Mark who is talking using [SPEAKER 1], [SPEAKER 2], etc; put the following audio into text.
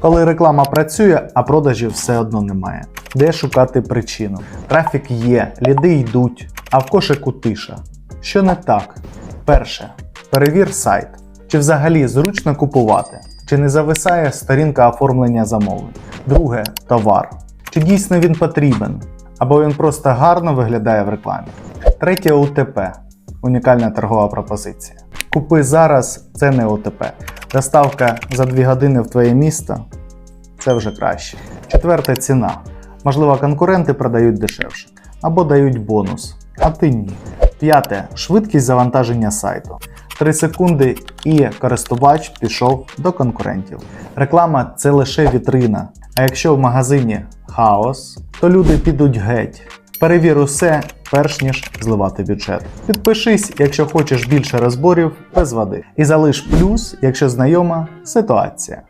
[SPEAKER 1] Коли реклама працює, а продажів все одно немає. Де шукати причину? Трафік є, ліди йдуть, а в кошику тиша. Що не так? Перше. Перевір сайт. Чи взагалі зручно купувати? Чи не зависає сторінка оформлення замовлень? Друге товар. Чи дійсно він потрібен? Або він просто гарно виглядає в рекламі. Третє УТП унікальна торгова пропозиція. Купи зараз це не УТП. Доставка за 2 години в твоє місто це вже краще. Четверте ціна. Можливо, конкуренти продають дешевше або дають бонус, а ти ні. П'яте швидкість завантаження сайту. 3 секунди і користувач пішов до конкурентів. Реклама це лише вітрина. А якщо в магазині хаос, то люди підуть геть. Перевір усе, перш ніж зливати бюджет. Підпишись, якщо хочеш більше розборів без води. І залиш плюс, якщо знайома ситуація.